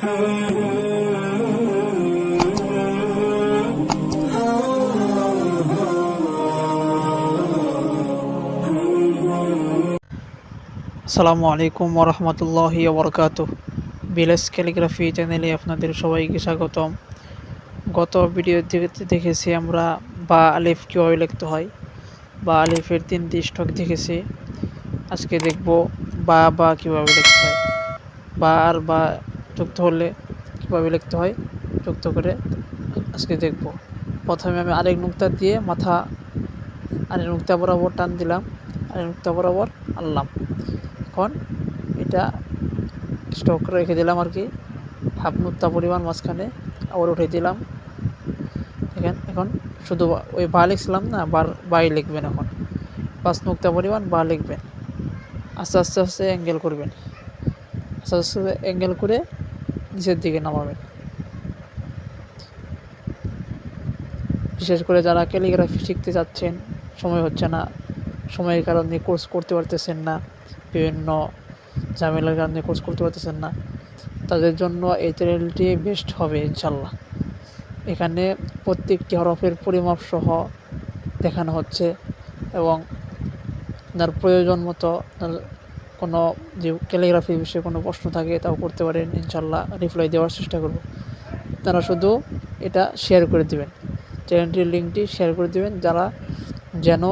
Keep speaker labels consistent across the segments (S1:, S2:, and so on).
S1: আসসালামু আলাইকুম ওরহমতুল্লাহ বরকাত বিলেস ক্যালিগ্রাফি চ্যানেলে আপনাদের সবাইকে স্বাগতম। গত ভিডিওতে দেখেছি আমরা বা আলিফ কীভাবে লিখতে হয়, বা আলিফের তিনটি স্টক দেখেছি। আজকে দেখব বা বা কীভাবে লিখতে হয়, বা আর বা যুক্ত হলে কীভাবে লিখতে হয়, যুক্ত করে আজকে দেখব। প্রথমে আমি আরেক নুক্তা দিয়ে মাথা, আরেক নুক্তা বরাবর টান দিলাম, আরেক নুক্তা বরাবর আনলাম। এখন এটা স্টক রেখে দিলাম আর কি হাফ নুক্তা পরিমাণ মাঝখানে আবার উঠে দিলাম। দেখেন, এখন শুধু ওই বা লিখছিলাম না, বার, বাই লিখবেন এখন। পাঁচ নুক্তা পরিমাণ বা লিখবেন। আস্তে আস্তে আস্তে অ্যাঙ্গেল করবেন। আস্তে আস্তে অ্যাঙ্গেল করে নিচের দিকে নামাবেন বিশেষ করে যারা ক্যালিগ্রাফি শিখতে যাচ্ছেন, সময় হচ্ছে না। সময়ের কারণে কোর্স করতে পারতেছেন না। বিভিন্ন ঝামেলার কারণে কোর্স করতে পারতেছেন না। তাদের জন্য এই চ্যানেলটি বেস্ট হবে ইনশাল্লাহ এখানে প্রত্যেকটি হরফের পরিমাপ সহ দেখানো হচ্ছে এবং আপনার প্রয়োজন মতো কোনো যে ক্যালিগ্রাফির বিষয়ে কোনো প্রশ্ন থাকে তাও করতে পারেন ইনশাল্লাহ রিপ্লাই দেওয়ার চেষ্টা করব। তারা শুধু এটা শেয়ার করে দেবেন। চ্যানেলটির লিঙ্কটি শেয়ার করে দেবেন। যারা যেন,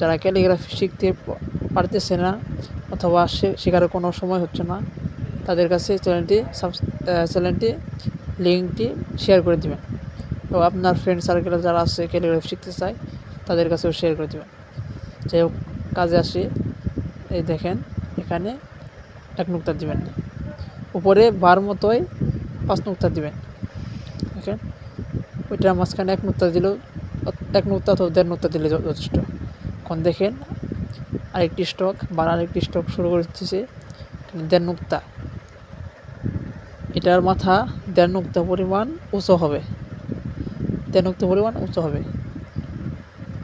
S1: যারা ক্যালিগ্রাফি শিখতে পারতেছে না অথবা শেখার কোনো সময় হচ্ছে না, তাদের কাছে চ্যানেলটি চ্যানেলটি লিঙ্কটি শেয়ার করে দেবেন। এবং আপনার ফ্রেন্ড সার্কেলে যারা আছে ক্যালিগ্রাফি শিখতে চায়, তাদের কাছেও শেয়ার করে দেবেন। যাই হোক, কাজে আসি। এই দেখেন এখানে এক নুক্তা দিবেন উপরে বার মতোই পাঁচ নুক্তা দিবেন। দেখেন ওইটার মাঝখানে এক নুক্তা দিলেও এক নুক্তা অথবা দেড় নুক্তা দিলে যথেষ্ট। এখন দেখেন আরেকটি স্টক বা আরেকটি স্টক শুরু করে দিচ্ছে। দেড় নুক্তা। এটার মাথা দেড় নুক্তা পরিমাণ উঁচু হবে। দেড় নুক্তা পরিমাণ উঁচু হবে।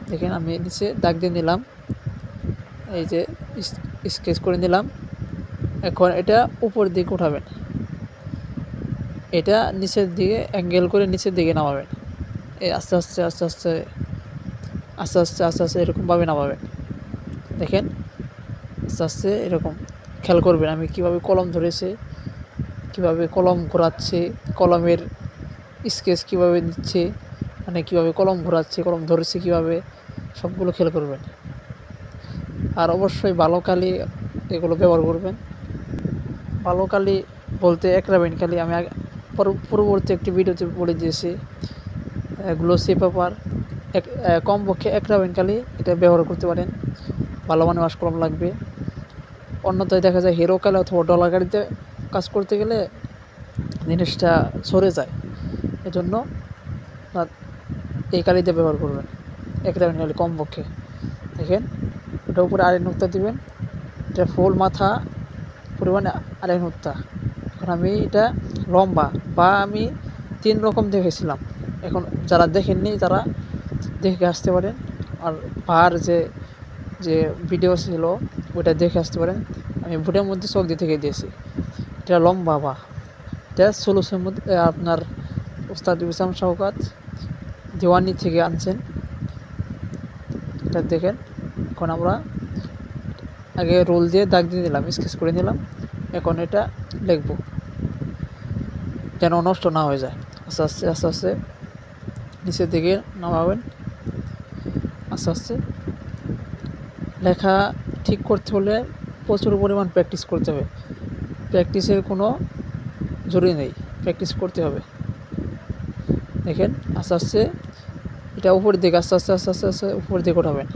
S1: দেখেন আমি নিচে দাগ দিয়ে নিলাম। এই যে স্কেচ করে নিলাম। এখন এটা উপর দিকে উঠাবেন। এটা নিচের দিকে অ্যাঙ্গেল করে নিচের দিকে নামাবেন। এই আস্তে আস্তে আস্তে আস্তে আস্তে আস্তে আস্তে আস্তে এরকমভাবে নামাবেন। দেখেন, আস্তে আস্তে এরকম। খেয়াল করবেন আমি কীভাবে কলম ধরেছে, কীভাবে কলম ঘোরাচ্ছে, কলমের স্কেচ কীভাবে দিচ্ছে মানে কীভাবে কলম ঘোরাচ্ছে, কলম ধরেছে কীভাবে, সবগুলো খেয়াল করবেন। আর অবশ্যই ভালো কালি এগুলো ব্যবহার করবেন। ভালো কালি বলতে একরাবেন কালি আমি পরবর্তী একটি ভিডিওতে বলে দিয়েছি। গ্লোসি পেপার এক কমপক্ষে একরাবেন কালি এটা ব্যবহার করতে পারেন। ভালো মানে ওয়াশ কলম লাগবে। অন্যথায় দেখা যায় হিরো কালি অথবা ডলার গাড়িতে কাজ করতে গেলে জিনিসটা সরে যায়। এজন্য এই কালিতে ব্যবহার করবেন। এক দামের কালি কমপক্ষে। দেখেন ওটার উপরে আরেক নুক্তা দিবেন। এটা ফুল মাথা, পরিমাণে আরেক নুক্তা। এখন আমি এটা লম্বা বা আমি তিন রকম দেখেছিলাম। এখন যারা দেখেননি, তারা দেখে আসতে পারেন। আর পাহাড় যে যে ভিডিও ছিল, ওইটা দেখে আসতে পারেন। আমি ভুটের মধ্যে চোখ দিয়ে থেকে দিয়েছি। এটা লম্বা বা। এটা সোলুসের মধ্যে আপনার উস্তাদ ইসলাম শওকাত দিওয়ানি থেকে আনছেন। এটা দেখেন। এখন আমরা আগে রোল দিয়ে দাগ দিয়ে দিলাম, স্কেচ করে নিলাম। এখন এটা লিখব, যেন নষ্ট না হয়ে যায়। আস্তে আস্তে আস্তে আস্তে নিচের দিকে নামাবেন। আস্তে আস্তে লেখা ঠিক করতে হলে প্রচুর পরিমাণ প্র্যাকটিস করতে হবে। প্র্যাকটিসের কোনো জরুরি নেই, প্র্যাকটিস করতে হবে। দেখেন, আস্তে আস্তে এটা উপরের দিকে, আস্তে আস্তে আস্তে আস্তে আস্তে উপরের দিকে ওঠাবেন।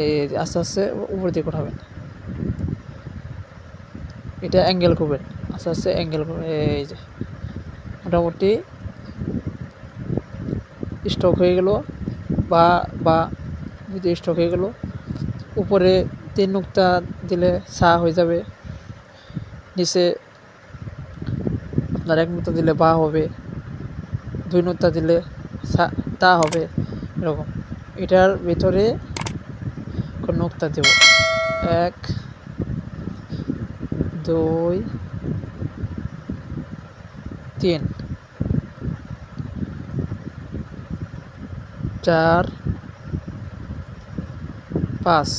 S1: এই আস্তে আস্তে উপর দিকে ওঠাবেন। এটা অ্যাঙ্গেল করবেন। আস্তে আস্তে অ্যাঙ্গেল এই যে, মোটামুটি স্টক হয়ে গেল বা বা যদি স্টক হয়ে গেল, উপরে তিন নুক্তা দিলে সা হয়ে যাবে। নিচে আপনার এক নুক্তা দিলে বা হবে, দুই নুক্তা দিলে সা, তা হবে, এরকম। এটার ভিতরে নুক্তা দেব এক, দুই, তিন। চার, পাঁচ।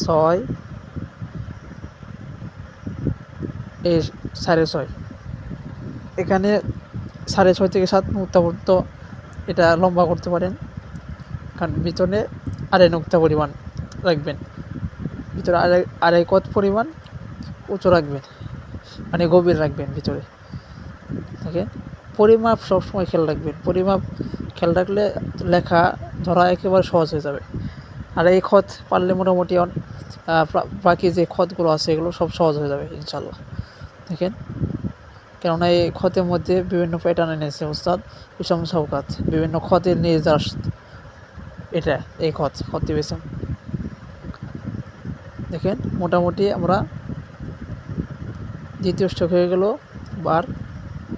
S1: ছয়। এই সাড়ে ছয়। এখানে সাড়ে ছয় থেকে সাত মুক্তা পর্যন্ত এটা লম্বা করতে পারেন। কারণ ভিতরে আড়াই নুক্তা পরিমাণ রাখবেন। ভিতরে আড়াই আড়াই কত পরিমাণ? উঁচু রাখবেন। মানে গভীর রাখবেন ভিতরে। দেখেন পরিমাপ সবসময় খেয়াল রাখবেন। পরিমাপ খেয়াল রাখলে লেখা ধরা একেবারে সহজ হয়ে যাবে। আর এই খত পারলে মোটামুটি বাকি যে খতগুলো আছে এগুলো সব সহজ হয়ে যাবে ইনশাল্লাহ দেখেন? কেননা এই খতের মধ্যে বিভিন্ন প্যাটার্ন এনেছে ওস্তাদ ইসম সৌকাত বিভিন্ন খতের নির্যাস এটা, এই খত খত দিবেছেন দেখেন, মোটামুটি আমরা দ্বিতীয় স্ট্রোক হয়ে গেল, বার,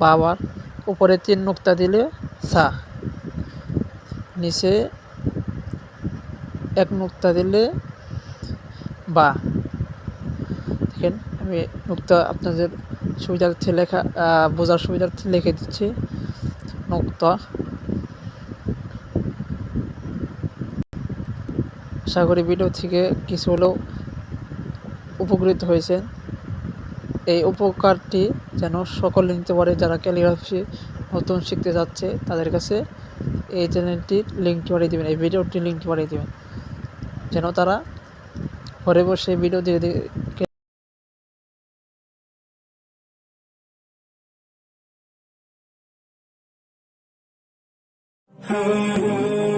S1: বাবার উপরে তিন নুক্তা দিলে সা নিচে এক নুক্তা দিলে বা। দেখেন, আমি নুক্তা আপনাদের সুবিধার্থে লেখা বোঝার সুবিধার্থে লিখে দিচ্ছি। নুক্তা আশা করি ভিডিও থেকে কিছু হলেও উপকৃত হয়েছে এই উপকারটি যেন সকলে নিতে পারে যারা ক্যালিগ্রাফি নতুন শিখতে যাচ্ছে, তাদের কাছে এই চ্যানেলটির লিঙ্কটি পাঠিয়ে দেবেন, এই ভিডিওটির লিঙ্কটি পাঠিয়ে দেবেন যেন তারা ঘরে বসে ভিডিও দেখে
S2: Hmm.